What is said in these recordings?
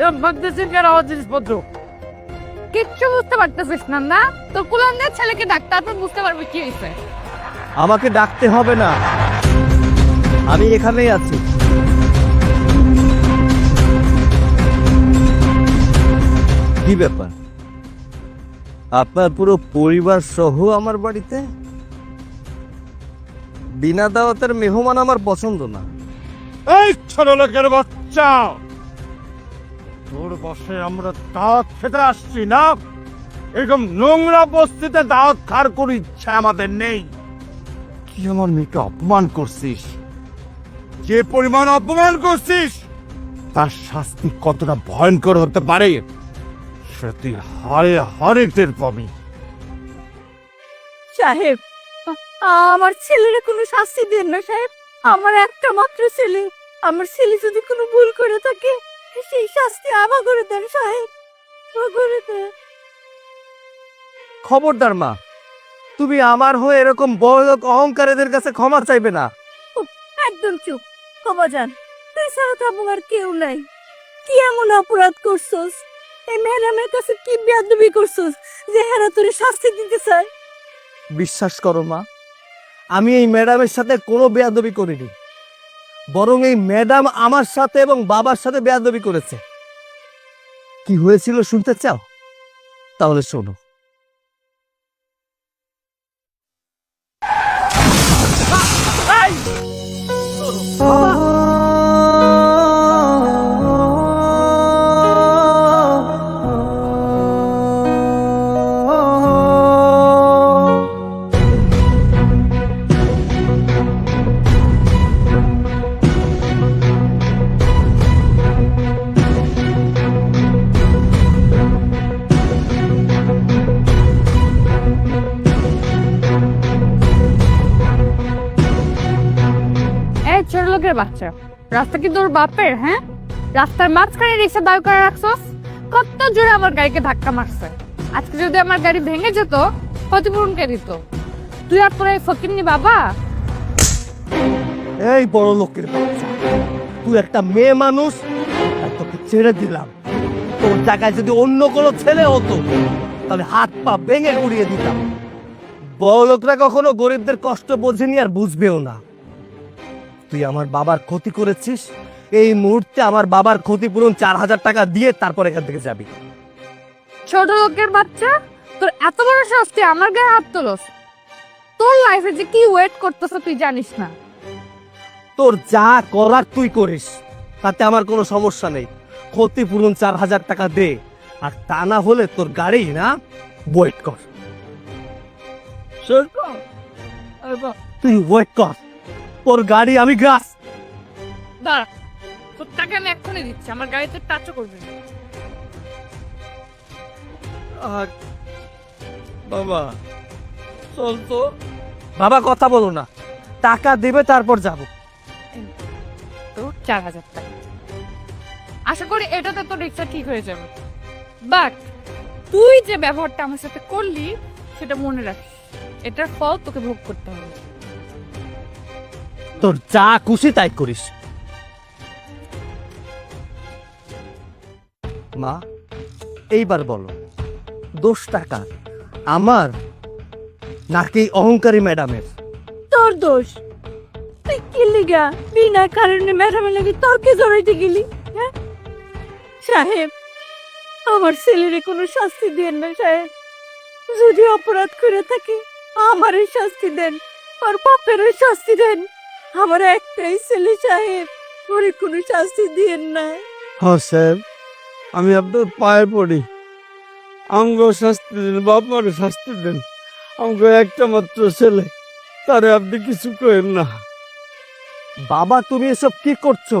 এরকম ভাবতেছিস কেন আমার জিনিসপত্র কিচ্ছু বুঝতে পারতেছিস না না? তোর ছেলেকে তারপর বুঝতে পারবি কি হয়েছে। আমাকে ডাকতে হবে না। আমি এখানেই আছি। কি ব্যাপার? আপনার পুরো পরিবার সহ আমার বাড়িতে? বিনা দাওয়াতের মেহমান আমার পছন্দ না। এই ছোট লোকের বাচ্চা! তোর বসে আমরা দাওয়াত খেতে আসছি না? এরকম নোংরা বস্তিতে দাওয়াত খার করে ইচ্ছা আমাদের নেই। কি আমার মেয়েকে অপমান করছিস? যে পরিমাণ অপমান করছিস, তার শাস্তি কতটা ভয়ঙ্কর হতে পারে, সেটা তুই হারে হারে টের পাবি। সাহেব, আমার ছেলের কোনো শাস্তি দেন না সাহেব। আমার একটা মাত্র ছেলে। আমার ছেলে যদি কোনো ভুল করে থাকে সেই শাস্তি আমা করে দেন সাহেব। করে দেন। খবরদার মা তুমি আমার হয়ে এরকম বড় লোক অহংকারীদের কাছে ক্ষমা চাইবে না। একদম চুপ। ক্ষমা যান তুই ছাড়া তো আমার কেউ নাই। কি এমন অপরাধ করছস? এই ম্যাডামের কাছে কি বেয়াদবি করছস যে হেরা তোর শাস্তি দিতে চায়? বিশ্বাস করো মা আমি এই ম্যাডামের সাথে কোনো বেয়াদবি করিনি। বরং এই ম্যাডাম আমার সাথে এবং বাবার সাথে বেয়াদবি করেছে। কি হয়েছিল শুনতে চাও? তাহলে শোনো। বাচ্চা। রাস্তা কি তোর বাপের হ্যাঁ? রাস্তার মাঝখানে রিক্সা দাঁড় করে রাখছস, কত জোরে আমার গাড়িকে ধাক্কা মারছে। আজকে যদি আমার গাড়ি ভেঙে যেত, ক্ষতিপূরণ কে দিত? তুই আর বাবা? এই বড় লোকের বাচ্চা, তুই একটা মেয়ে মানুষ তোকে ছেড়ে দিলাম। তোর জায়গায় যদি অন্য কোনো ছেলে হতো, তাহলে হাত পা ভেঙে উড়িয়ে দিতাম। বড় লোকরা কখনো গরিবদের কষ্ট বোঝেনি আর বুঝবেও না। তুই আমার বাবার ক্ষতি করেছিস? এই মুহূর্তে আমার বাবার ক্ষতিপূরণ চার হাজার টাকা দিয়ে তারপর এখান থেকে যাবি। ছোট লোকের বাচ্চা তোর এত বড় শাস্তি আমার গায়ে হাত তোলস। তোর লাইফে যে কি ওয়েট করতেছ তুই জানিস না। তোর যা করার তুই করিস তাতে আমার কোনো সমস্যা নেই। ক্ষতিপূরণ চার হাজার টাকা দে আর তা না হলে তোর গাড়ি না ওয়েট কর। তুই ওয়েট কর। তোর গাড়ি আমি গ্রাস। দাঁড়া তোর টাকা আমি এক্ষুনি দিচ্ছি আমার গাড়িতে টাচও করবি না। বাবা চল তো। বাবা কথা বলো না। টাকা দেবে তারপর যাব। তো চার হাজার টাকা। আশা করি এটাতে তো রিক্সা ঠিক হয়ে যাবে। বাট তুই যে ব্যবহারটা আমার সাথে করলি সেটা মনে রাখিস। এটার ফল তোকে ভোগ করতে হবে। তোর যা খুশি তাই করিস। মা, এইবার বলো দোষ টাকা আমার নাকি অহংকারী ম্যাডামের? তোর দোষ? তুই কি লিগা? বিনা কারণে ম্যাডামের লাগি তর্কে জড়াইতে গেলি হ্যাঁ? সাহেব, আমার ছেলের কোনো শাস্তি দেন না, সাহেব। যদি অপরাধ করে থাকে, আমারই শাস্তি দেন, আর বাপেরও শাস্তি দেন। আমার একটাই ছেলে সাহেব ওরে কোনো শাস্তি দিয়েন না হ্যাঁ স্যার আমি আপনার পায়ে পড়ি। আমগো শাস্তি দিন বাপমার শাস্তি দেন। আমগো একটা মাত্র ছেলে তারে আপনি কিছু করেন না। বাবা তুমি এসব কি করছ?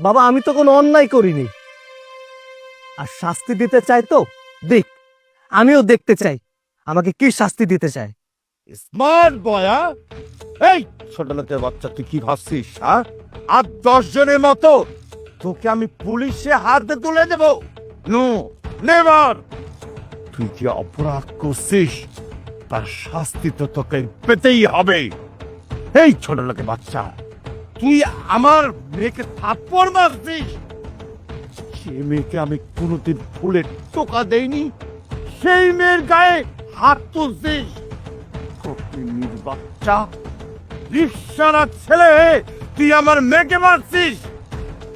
বাবা আমি তো কোনো অন্যায় করিনি। আর শাস্তি দিতে চাই তো? দেখ আমিও দেখতে চাই। আমাকে কি শাস্তি দিতে চায়? স্মার্ট বয়া এই, ছোট লোকের বাচ্চা, তুই কি ভাবছিস হ্যাঁ আর দশ জনের মতো তোকে আমি পুলিশে হাতে তুলে দেব। No, never. তুই যে অপরাধ করছিস, তার শাস্তি তো তোকে পেতেই হবে। এই, ছোট লোকের বাচ্চা, তুই আমার মেয়েকে থাপ্পড় মারছিস। যে মেয়েকে আমি কোনোদিন ফুলের টোকা দেইনি, সেই মেয়ের গায়ে হাত তুলছিস। ফকিন্নির বাচ্চা। রিক্সারা ছেলে, তুই আমার মেয়েকে মারছিস।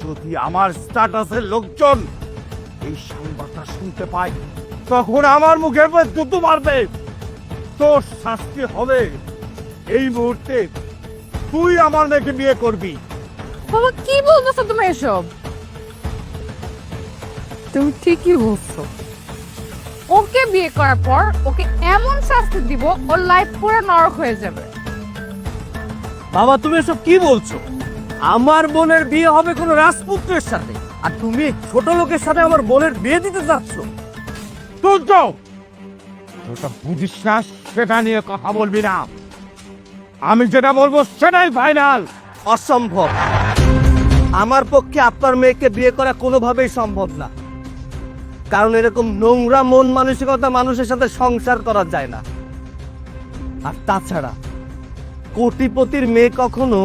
যদি আমার স্ট্যাটাসের লোকজন এই সংবাদটা শুনতে পায়, তখন আমার উপর দুটো মারবে। তোর শাস্তি হবে। এই মুহূর্তে তুই আমার মেয়েকে বিয়ে করবি। বাবা, কি বলতেছো তুমি এসব? তুমি ঠিকই বলছো। ওকে বিয়ে করার পর ওকে এমন শাস্তি দিব ওর লাইফ পুরো নরক হয়ে যাবে। বাবা তুমি এসব কি বলছো? আমার বোনের বিয়ে হবে কোনো রাজপুত্রের সাথে আর তুমি ছোট লোকের সাথে আমার বোনের বিয়ে দিতে চাচ্ছ তুই তো ওটা বুঝিস না সেটা নিয়ে কথা বলবি না। আমি যেটা বলব সেটাই ফাইনাল অসম্ভব। আমার পক্ষে আপনার মেয়েকে বিয়ে করা কোনোভাবেই সম্ভব না। কারণ এরকম নোংরা মন মানসিকতা মানুষের সাথে সংসার করা যায় না। আর তাছাড়া কোটিপতির মেয়ে কখনো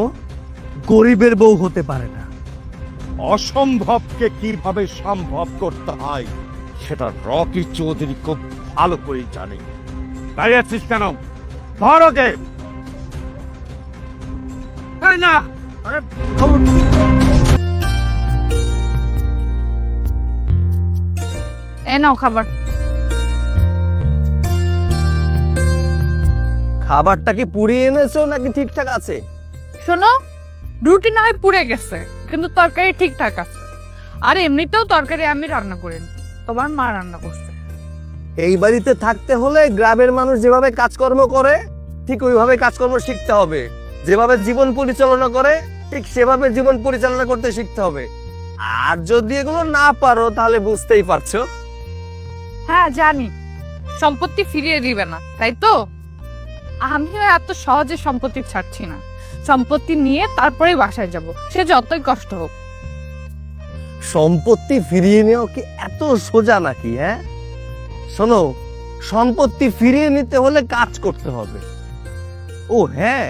গরিবের বউ হতে পারে না। অসম্ভবকে কীভাবে সম্ভব করতে হয়, সেটা রকি চৌধুরী খুব ভালো করে জানে। দাঁড়িয়ে আছিস কেন? ধর না! এ নাও খাবার। খাবারটা কি পুড়িয়ে এনেছো নাকি ঠিকঠাক আছে? শোনো রুটি না হয় পুড়ে গেছে কিন্তু তরকারি ঠিকঠাক আছে। আর এমনিতেও তরকারি আমি রান্না করিনি তোমার মা রান্না করছে। এই বাড়িতে থাকতে হলে গ্রামের মানুষ যেভাবে কাজকর্ম করে ঠিক ওইভাবে কাজকর্ম শিখতে হবে। যেভাবে জীবন পরিচালনা করে ঠিক সেভাবে জীবন পরিচালনা করতে শিখতে হবে। আর যদি এগুলো না পারো তাহলে বুঝতেই পারছ। হ্যাঁ জানি। সম্পত্তি ফিরিয়ে দিবে না, তাই তো? আমিও এত সহজে সম্পত্তি ছাড়ছি না। সম্পত্তি নিয়ে তারপরেই বাসায় যাব, সে যতই কষ্ট হোক। সম্পত্তি ফিরিয়ে নেওয়া কি এত সোজা নাকি হ্যাঁ? শোনো, সম্পত্তি ফিরিয়ে নিতে হলে কাজ করতে হবে। ও হ্যাঁ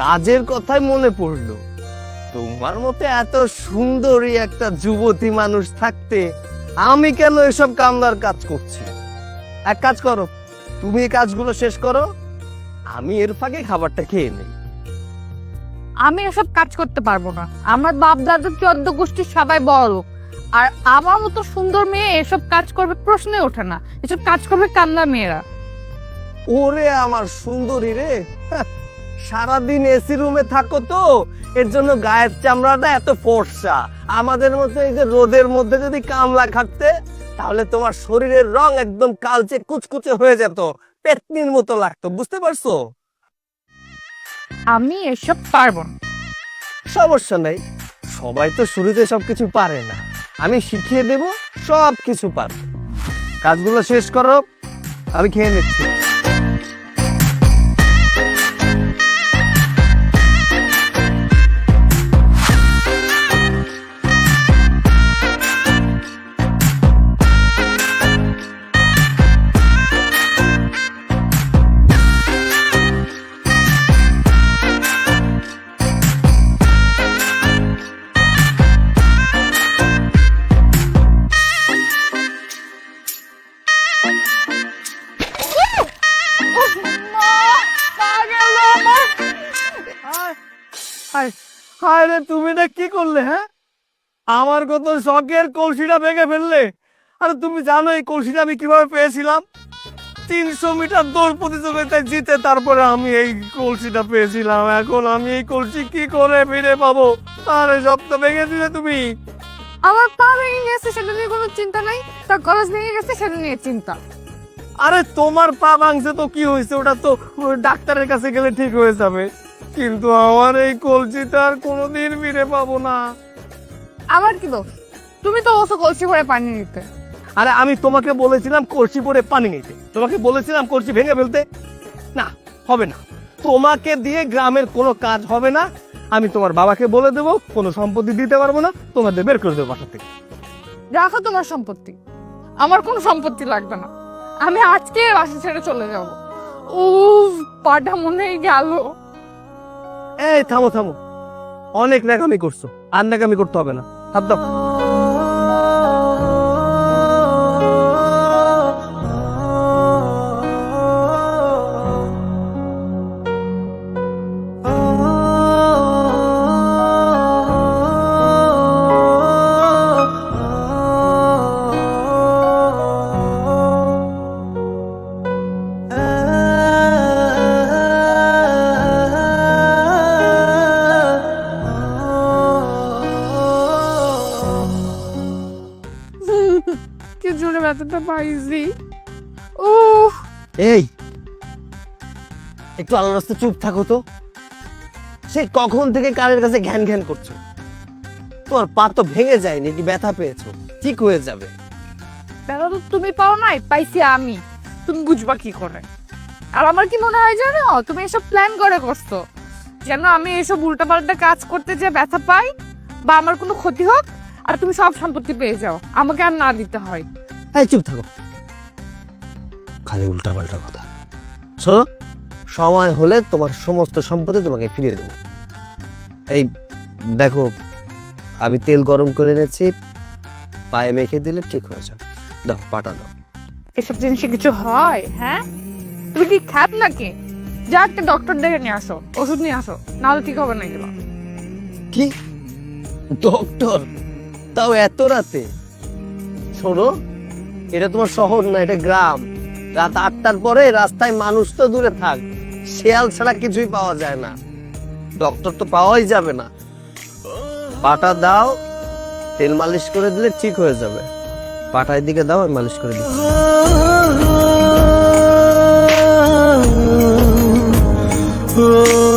কাজের কথাই মনে পড়ল। তোমার মতে এত সুন্দরী একটা যুবতী মানুষ থাকতে আমি কেন এসব কামদার কাজ করছি? এক কাজ করো তুমি এই কাজগুলো শেষ করো আমি এর ফাঁকে খাবারটা খেয়ে নেই। আমি এসব কাজ করতে পারব না। আমার বাপ দাদা চোদ্দ গোষ্ঠীর সবাই বড়। আর আমার মতো সুন্দর মেয়ে এসব কাজ করবে প্রশ্নে ওঠে না। এসব কাজ করবে কান্দা মেয়েরা। ওরে আমার সুন্দরী রে হ্যাঁ, সারাদিন এসি রুমে থাকো তো এর জন্য গায়ের চামড়াটা এত ফর্সা। আমাদের মতো এই যে রোদের মধ্যে যদি কামলা খাটতে তাহলে তোমার শরীরের রং একদম কালচে কুচকুচে হয়ে যেত পেতনির মতো লাগতো বুঝতে পারছ? আমি এসব পারব না। সমস্যা নেই সবাই তো শুরুতে সবকিছু পারে না। আমি শিখিয়ে দেব সব কিছু পারো কাজগুলো শেষ করো আমি খেয়ে নিচ্ছি। আমার কত শখের কলসিটা ভেঙে ফেললে? আরে তুমি জানো এই কলসিটা আমি কীভাবে পেয়েছিলাম? তিনশো মিটার দৌড় প্রতিযোগিতায় জিতে তারপরে আমি এই কলসিটা পেয়েছিলাম। এখন আমি এই কলসি কি করে ফিরে পাবো? আরে সব তো ভেঙে দিলে তুমি। আমার পা ভেঙে গেছে সেটা নিয়ে কোনো চিন্তা নাই। তার ভেঙে গেছে সেটা নিয়ে চিন্তা। আরে তোমার পা ভাঙছে তো কি হয়েছে? ওটা তো ডাক্তারের কাছে গেলে ঠিক হয়ে যাবে। কিন্তু আমার এই কলসিটা আর কোনোদিন ফিরে পাবো না। আমার কি দোষ? তুমি তো ওসব কলসি করে পানি নিতে। আরে আমি তোমাকে বলেছিলাম কলসি পরে পানি নিতে। তোমাকে বলেছিলাম কলসি ভেঙে ফেলতে। না হবে না। তোমাকে দিয়ে গ্রামের কোনো কাজ হবে না। আমি তোমার বাবাকে বলে দেবো কোনো সম্পত্তি দিতে পারব না। তোমাদের বের করে দেবো বাসা থেকে। রাখো তোমার সম্পত্তি। আমার কোনো সম্পত্তি লাগবে না। আমি আজকে বাসা ছেড়ে চলে যাব। ও পাটা মনে গেল। এই থামো থামো। অনেক নাকামি করছ। আর নাকামি করতে হবে না। হাত ব্যথাটা পাইছি। উফ। এই একটু আলোর রাস্তা চুপ থাকো তো। সে কখন থেকে কারের কাছে ঘ্যান ঘ্যান করছ? তোমার পা তো ভেঙে যায়নি কি ব্যথা পেয়েছ? ঠিক হয়ে যাবে। ব্যথা তো তুমি পাও নাই পাইছি আমি। তুমি বুঝবা কি করে? আর আমার কি মনে হয় জানো? তুমি এসব প্ল্যান করে করছ। যেন আমি এসব উল্টাপাল্টা কাজ করতে যে ব্যথা পাই বা আমার কোনো ক্ষতি হোক আর তুমি সব সম্পত্তি পেয়ে যাও। আমাকে আর না দিতে হয়। এই চুপ থাকো। খালি উল্টা পাল্টা কথা। শোনো সময় হলে তোমার সমস্ত সম্পত্তি তোমাকে ফিরিয়ে দেবো। এই দেখো আমি তেল গরম করে এনেছি পায়ে মেখে দিলে ঠিক হয়ে যাবে। দাও পাটা দাও। এসব জিনিসে কিছু হয় হ্যাঁ? তুমি কি খ্যাত নাকি? যা একটা ডক্টর দেখে নিয়ে আসো ওষুধ নিয়ে আসো নাহলে ঠিক হবে না এগুলো। কি? ডক্টর তাও এত রাতে? শোনো এটা তোমার শহর না এটা গ্রাম রাত আটটার পরে রাস্তায় মানুষ তো দূরে থাক শেয়াল ছাড়া কিছুই পাওয়া যায় না ডক্টর তো পাওয়াই যাবে না পাটা দাও তেল মালিশ করে দিলে ঠিক হয়ে যাবে পাটার দিকে দাও আমি মালিশ করে দিচ্ছি কম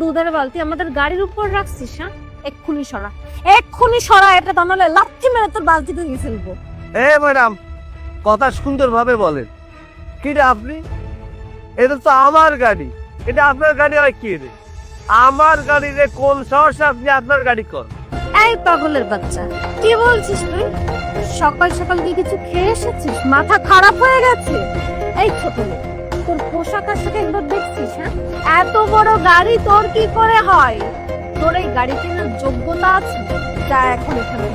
দুধের বালতি আমাদের গাড়ির উপর রাখছিস হ্যাঁ? এক্ষুনি সরা। এক্ষুনি সরা এটা তো নাহলে লাথি মেরে তোর বালতি ভেঙে ফেলব। এ ম্যাডাম কথা সুন্দরভাবে বলেন। কিটা আপনি? এটা তো আমার গাড়ি। এটা আপনার গাড়ি হয় কি রে? আমার গাড়ি রে কোন সাহসে আপনি আপনার গাড়ি কর। এই পাগলের বাচ্চা কি বলছিস তুই? সকাল সকাল কি কিছু খেয়ে এসেছিস? মাথা খারাপ হয়ে গেছে? এই ছোট লোক, তোর পোশাক আশাক একবার দেখছিস হ্যাঁ? এত বড় গাড়ি তোর কি করে হয়? তোর এই গাড়ি কেনার যোগ্যতা আছে? যা এখন এখানে।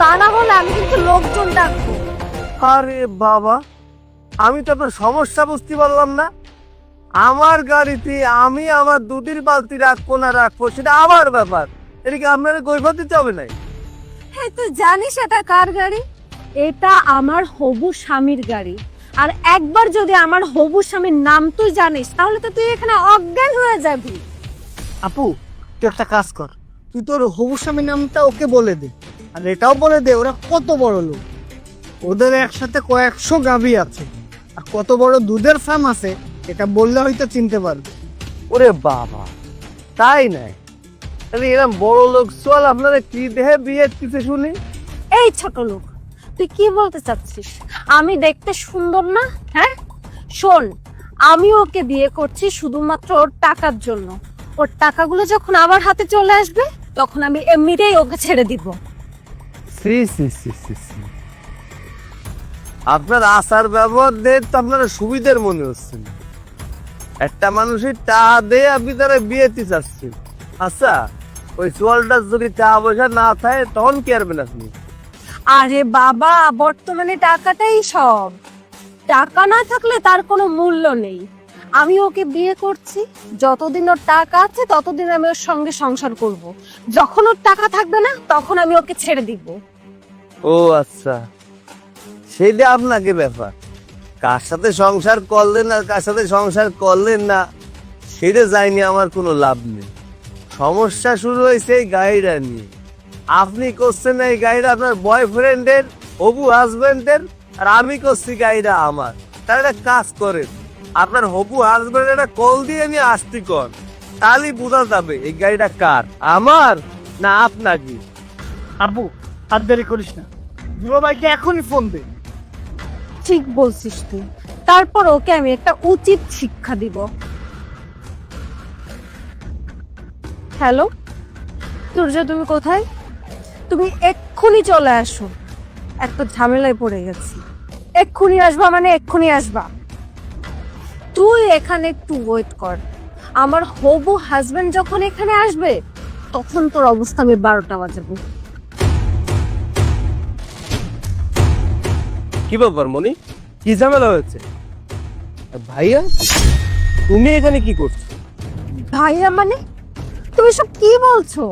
তা না হলে আমি কিন্তু লোকজন ডাকবো। আরে বাবা আমি তো আপনার সমস্যা বুঝতে পারলাম না। আমার গাড়িতে আমি আমার দুধের বালতি রাখব না রাখব সেটা আমার ব্যাপার। এদিকে আপনারা গৈফত দিতে হবে না হ্যাঁ তুই জানিস এটা কার গাড়ি? এটা আমার হবু স্বামীর গাড়ি। আর একবার যদি আমার হবু স্বামীর নাম তুই জানিস তাহলে তো তুই এখানে অজ্ঞান হয়ে যাবি। আপু তুই একটা কাজ কর। তুই তোর হবু স্বামীর নামটা ওকে বলে দে। আর এটাও বলে দে ওরা কত বড় লোক। ওদের একসাথে কয়েকশো গাভী আছে। আর কত বড় দুধের ফার্ম আছে এটা বললে হয়তো চিনতে পারবে। ওরে বাবা তাই নাই? তাহলে এরকম বড় লোক চল আপনারা কি দেহে বিয়ে দিতে শুনি? এই ছোট লোক তুই কি বলতে চাচ্ছিস? আমি দেখতে সুন্দর না হ্যাঁ? শোন, আমি ওকে বিয়ে করছি শুধুমাত্র ওর টাকার জন্য। ওর টাকাগুলো যখন আমার হাতে চলে আসবে, তখন আমি এমনিতেই ওকে ছেড়ে দিব। সি সি সি সি আপনার আচার ব্যবহার দিয়ে তো আপনারা সুবিধার মনে হচ্ছে। একটা মানুষের টাকা দিয়ে আপনি তারা বিয়েতে চাচ্ছেন। আচ্ছা ওই চোয়ালটা যদি টাকা পয়সা না থাকে, তখন কি আরবেন আপনি? আরে বাবা, বর্তমানে টাকাটাই সব। টাকা না থাকলে তার কোনো মূল্য নেই। আমি ওকে বিয়ে করছি, যতদিন ওর টাকা আছে ততদিন আমি ওর সঙ্গে সংসার করব। যখন ওর টাকা থাকবে না, তখন আমি ওকে ছেড়ে দিব। ও আচ্ছা। সেটা আপনাকে ব্যাপার। কার সাথে সংসার করলেন আর কার সাথে সংসার করলেন না, সেটা যায়নি আমার কোনো লাভ নেই। সমস্যা শুরু হয়েছে এই গাড়িটা নিয়ে। আপনি করছেন এই গাড়িটা আপনার বয়ফ্রেন্ডের হবু হাজবেন্ডের আর আমি করছি গাড়িটা আমার। তাহলে একটা কাজ করেন আপনার হবু হাজবেন্ডের একটা কল দিয়ে নিয়ে আসতে কর তাহলেই বোঝা যাবে এই গাড়িটা কার আমার না আপনাকে? আব্বু আর দেরি করিস না। যুব ভাইকে এখনই ফোন দে। ঠিক বলছিস তুই। তারপর ওকে আমি একটা উচিত শিক্ষা দিব। হ্যালো? সূর্য তুমি কোথায়? তুমি এক্ষুনি চলে আসো। একটা ঝামেলায় পড়ে গেছি। এক্ষুনি আসবা মানে এক্ষুনি আসবা। তুই এখানে একটু ওয়েট কর। আমার হবু হাজবেন্ড যখন এখানে আসবে তখন তোর অবস্থা আমি বারোটা বাজাবো। কি ব্যাপার মনি? কি ঝামেলা হয়েছে? ভাইয়া তুমি এখানে কি করছ? ভাইয়া মানে? তুমি সব কি বলছো?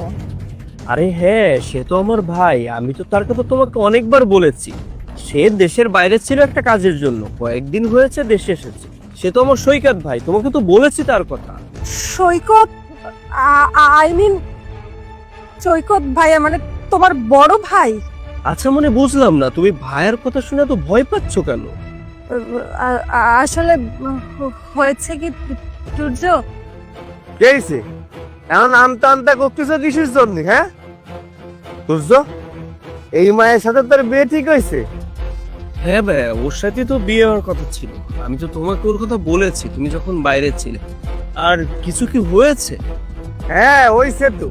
আরে হ্যাঁ সে তো আমার ভাই। আমি তো তার কথা তোমাকে অনেকবার বলেছি। সে দেশের বাইরে ছিল একটা কাজের জন্য। কয়েকদিন হয়েছে দেশে এসেছে। সে তো আমার সৈকত ভাই। তোমাকে তো বলেছি তার কথা। সৈকত? আই মিন সৈকত ভাইয়া মানে তোমার বড় ভাই? আচ্ছা মানে বুঝলাম না। তুমি ভাইয়ের কথা শুনে তো ভয় পাচ্ছ কেন? আসলে হয়েছে কি সূর্য? কেছে এখন আমতা আমতা করতেছ কিসের জন্য হ্যাঁ? সূর্য এই মায়ের সাথে তোর বিয়ে ঠিক হয়েছে? হ্যাঁ ভাই ওর সাথে তো বিয়ে হওয়ার কথা ছিল। আমি তো তোমাকে ওর কথা বলেছি তুমি যখন বাইরে ছিলে। আর কিছু কি হয়েছে? হ্যাঁ হইছে তো।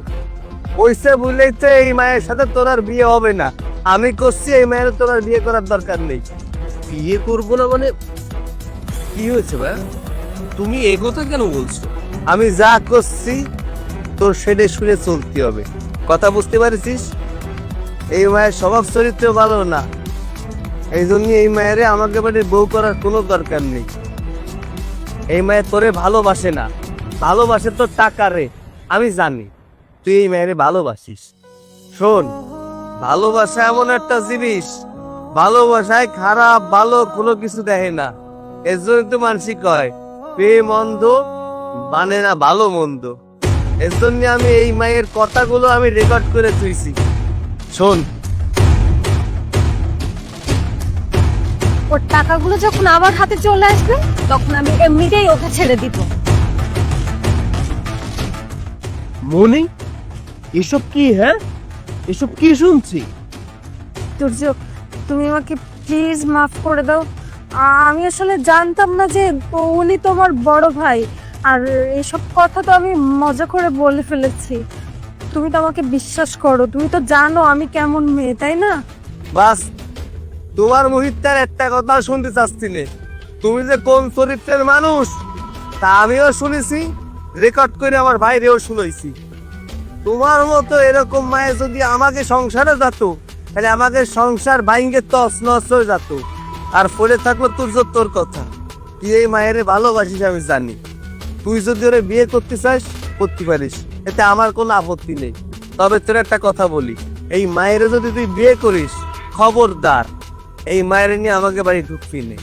হইছে বলেই তো এই মায়ের সাথে তোর আর বিয়ে হবে না। আমি করছি এই মায়ের তোর আর বিয়ে করার দরকার নেই। বিয়ে করব না মানে কি হয়েছে ভাই? তুমি এ কথা কেন বলছো? আমি যা করছি তোর সেটা শুনে চলতে হবে। কথা বুঝতে পারছিস? এই মায়ের স্বভাব চরিত্র ভালো না। এই জন্য এই মায়েরে আমাকে বাড়ির বউ করার কোনো দরকার নেই। এই মায়ের তোরে ভালোবাসে না। ভালোবাসে তোর টাকা রে আমি জানি। তুই এই মায়েরে ভালোবাসিস। শোন, ভালোবাসা এমন একটা জিনিস। ভালোবাসায় খারাপ, ভালো কোনো কিছু দেখে না। এর জন্য তো মানসিক কয় প্রেম অন্ধ মানে না ভালো মন্দ। এর জন্য আমি এই মায়ের কথাগুলো আমি রেকর্ড করে তুইছি শোন। ওর টাকাগুলো যখন আমার হাতে চলে আসবে তখন আমি এমনিতেই ওকে ছেড়ে দিব। মনি এসব কি হ্যাঁ? এসব কি শুনছি? সূর্য তুমি আমাকে প্লিজ মাফ করে দাও। আমি আসলে জানতাম না যে উনি তোমার বড় ভাই আর এসব কথা তো আমি মজা করে বলে ফেলেছি। তুমি তো আমাকে বিশ্বাস করো, তুমি তো জানো আমি কেমন মেয়ে, তাই না? বাস, তোমার মুহিতার একটা কথা শুনতে চাচ্ছি তুমি যে কোন চরিত্রের মানুষ, তা আমিও শুনেছি রেকর্ড করে আমার ভাইরেও শুনেছি। তোমার মতো এরকম মায়ের যদি আমাকে সংসারে যেত, তাহলে আমাদের সংসার ভাইঙ্গে তস নস হয়ে যেত। আর পরে থাকল তোর তোর কথা। তুই এই মায়ের ভালোবাসিস আমি জানি। তুই যদি ওরে বিয়ে করতে চাস, করতে পারিস। এতে আমার কোনো আপত্তি নেই। তবে তোর একটা কথা বলি, এই মায়ের যদি তুই বিয়ে করিস, খবরদার। এই মায়ের নিয়ে আমাকে বাড়ি ঢুকবি নেই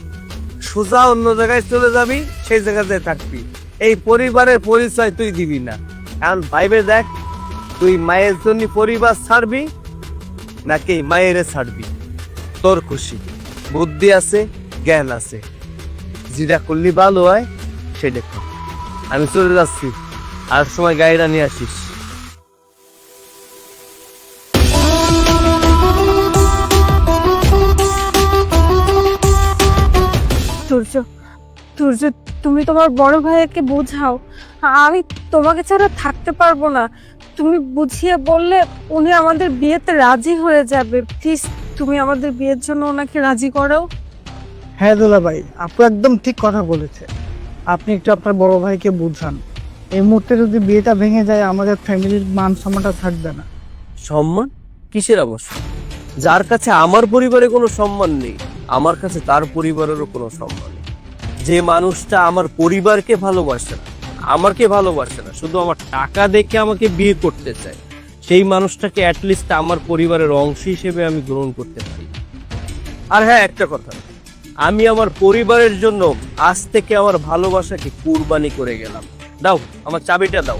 সোজা অন্য জায়গায় চলে যাবি, সেই জায়গাতে থাকবি। এই পরিবারের পরিচয় তুই দিবি না। এখন ভাইবে দেখ, তুই মায়ের জন্য পরিবার ছাড়বি, নাকি মায়েরে ছাড়বি? তোর খুশি। বুদ্ধি আছে, জ্ঞান আছে। যেটা করলি ভালো হয়, সেটা আমি চলে যাচ্ছি। আর সময় গাড়িটা নিয়ে আসিস। সূর্য সূর্য তুমি তোমার বড় ভাইকে বোঝাও। আমি তোমাকে ছাড়া থাকতে পারব না। তুমি বুঝিয়ে বললে উনি আমাদের বিয়েতে রাজি হয়ে যাবে। প্লিজ তুমি আমাদের বিয়ের জন্য ওনাকে রাজি করাও। হ্যাঁ দুলা ভাই আপু একদম ঠিক কথা বলেছে। আপনি একটু আপনার বড় ভাইকে বুঝান। এই মুহূর্তে যদি বিয়েটা ভেঙে যায়, আমাদের ফ্যামিলির মান সম্মানটা থাকবে না। সম্মান? কিসের অবশ্য যার কাছে আমার পরিবারে কোনো সম্মান নেই, আমার কাছে তার পরিবারেরও কোনো সম্মান নেই। যে মানুষটা আমার পরিবারকে ভালোবাসে না, আমাকে ভালোবাসে না, শুধু আমার টাকা দেখে আমাকে বিয়ে করতে চায়, সেই মানুষটাকে অ্যাটলিস্ট আমার পরিবারের অংশ হিসেবে আমি গ্রহণ করতে পারি। আর হ্যাঁ একটা কথা, আমি আমার পরিবারের জন্য আজ থেকে আমার ভালোবাসাকে কুরবানি করে গেলাম। দাও আমার চাবিটা দাও।